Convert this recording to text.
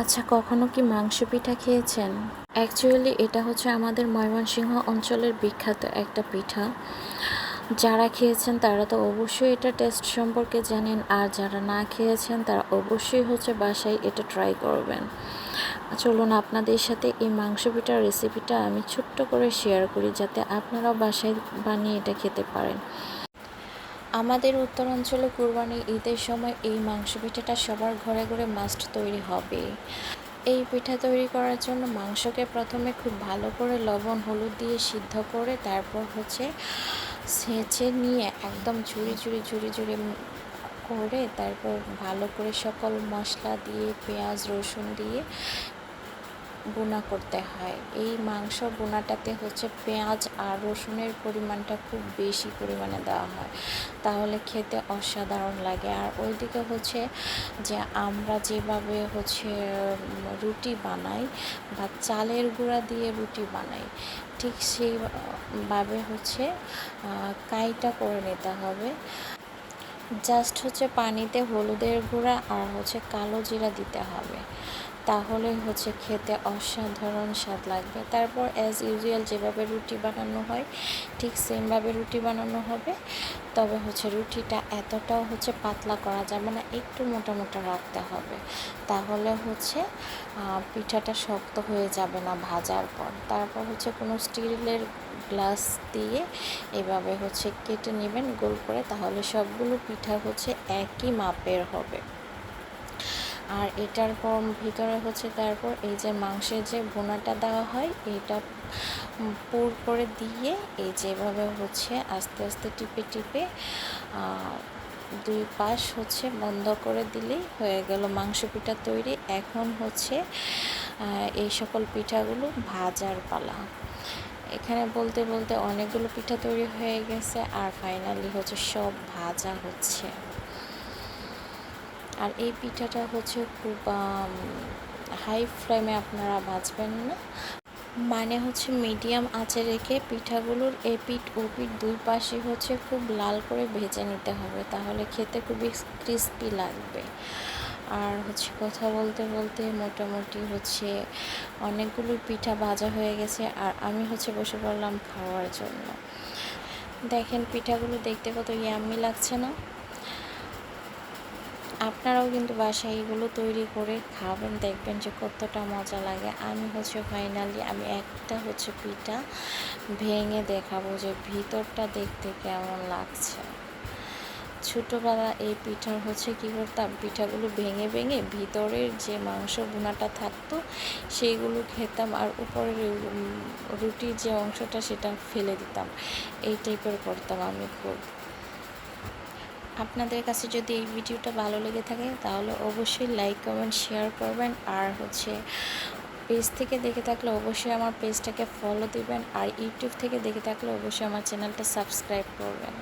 আচ্ছা কখনো কি মাংস পিঠা খেয়েছেন? অ্যাকচুয়ালি এটা হচ্ছে আমাদের ময়মনসিংহ অঞ্চলের বিখ্যাত একটা পিঠা। যারা খেয়েছেন তারা তো অবশ্যই এটা টেস্ট সম্পর্কে জানেন, আর যারা না খেয়েছেন তারা অবশ্যই হচ্ছে বাসায় এটা ট্রাই করবেন। চলুন আপনাদের সাথে এই মাংস পিঠার রেসিপিটা আমি ছোট্ট করে শেয়ার করি, যাতে আপনারাও বাসায় বানিয়ে এটা খেতে পারেন। আমাদের উত্তরাঞ্চলে কুরবানি ঈদের সময় এই মাংস পিঠাটা সবার ঘরে ঘরে মাস্ট তৈরি হবে। এই পিঠা তৈরি করার জন্য মাংসকে প্রথমে খুব ভালো করে লবণ, হলুদ দিয়ে সিদ্ধ করে তারপর হচ্ছে ছেঁচে নিয়ে একদম ঝুড়ি ঝুড়ি ঝুড়ি ঝুড়ি করে তারপর ভালো করে সকল মশলা দিয়ে, পেঁয়াজ, রসুন দিয়ে বোনা করতে হয়। এই মাংস বোনাটাতে হচ্ছে পেঁয়াজ আর রসুনের পরিমাণটা খুব বেশি পরিমাণে দেওয়া হয়। তাহলে খেতে অসাধারণ লাগে। আর ওইদিকে হচ্ছে যে আমরা যেভাবে হচ্ছে রুটি বানাই বা চালের গুঁড়া দিয়ে রুটি বানাই, ঠিক সেইভাবে হচ্ছে কাইটা করে নিতে হবে। জাস্ট হচ্ছে পানিতে হলুদের গুঁড়া আর হচ্ছে কালো জিরা দিতে হবে। তাহলে হচ্ছে খেতে অসাধারণ স্বাদ লাগবে। তারপর অ্যাজ ইউজুয়াল যেভাবে রুটি বানানো হয়, ঠিক সেমভাবে রুটি বানানো হবে। তবে হচ্ছে রুটিটা এতটাও হচ্ছে পাতলা করা যাবে না একটু মোটা মোটা রাখতে হবে। তাহলে হচ্ছে পিঠাটা শক্ত হয়ে যাবে না ভাজার পর। তারপর হচ্ছে কোনো স্টিলের গ্লাস দিয়ে এভাবে হচ্ছে কেটে নেবেন, গোল করে, তাহলে সবগুলো পিঠা হচ্ছে একই মাপের হবে। আর এটার ভিতরে হচ্ছে তারপর এই যে মাংসের যে বোনাটা দেওয়া হয়, এটা পুর করে দিয়ে এই যেভাবে হচ্ছে আস্তে আস্তে টিপে টিপে দুই পাশ হচ্ছে বন্ধ করে দিলেই হয়ে গেল মাংস পিঠা তৈরি। এখন হচ্ছে এই সকল পিঠাগুলো ভাজার পালা। এখানে বলতে বলতে অনেকগুলো পিঠা তৈরি হয়ে গেছে আর ফাইনালি হচ্ছে সব ভাজা হচ্ছে। আর এই পিঠাটা হচ্ছে খুব হাই ফ্লেমে আপনারা ভাজবেন না। মানে হচ্ছে মিডিয়াম আঁচে রেখে পিঠাগুলোর এপিট ওপিট দুই পাশে হচ্ছে খুব লাল করে ভেজে নিতে হবে, তাহলে খেতে খুবই ক্রিস্পি লাগবে। আর হচ্ছে কথা বলতে বলতে মোটামুটি হচ্ছে অনেকগুলো পিঠা ভাজা হয়ে গেছে, আর আমি হচ্ছে বসে পড়লাম খাওয়ার জন্য। দেখেন পিঠাগুলো দেখতে কত ইয়াম্মি লাগছে না। আপনারাও কিন্তু বাসায় এগুলো তৈরি করে খাবেন, দেখবেন যে কতটা মজা লাগে। আমি হচ্ছে ফাইনালি আমি একটা হচ্ছে পিঠা ভেঙে দেখাবো যে ভিতরটা দেখতে কেমন লাগছে। ছোটোবেলা এই পিঠার হচ্ছে কী করতাম? পিঠাগুলো ভেঙে ভেঙে ভিতরের যে মাংস বোনাটা থাকতো, সেইগুলো খেতাম আর উপরের রুটির যে অংশটা সেটা ফেলে দিতাম। এই টাইপের করতাম আমি খুব। আপনাদের কাছে যদি এই ভিডিওটা ভালো লেগে থাকে, তাহলে অবশ্যই লাইক কমেন্ট শেয়ার করবেন। আর হচ্ছে পেজ থেকে দেখে থাকলে অবশ্যই আমার পেজটাকে ফলো দিবেন। আর ইউটিউব থেকে দেখে থাকলে অবশ্যই আমার চ্যানেলটা সাবস্ক্রাইব করবেন।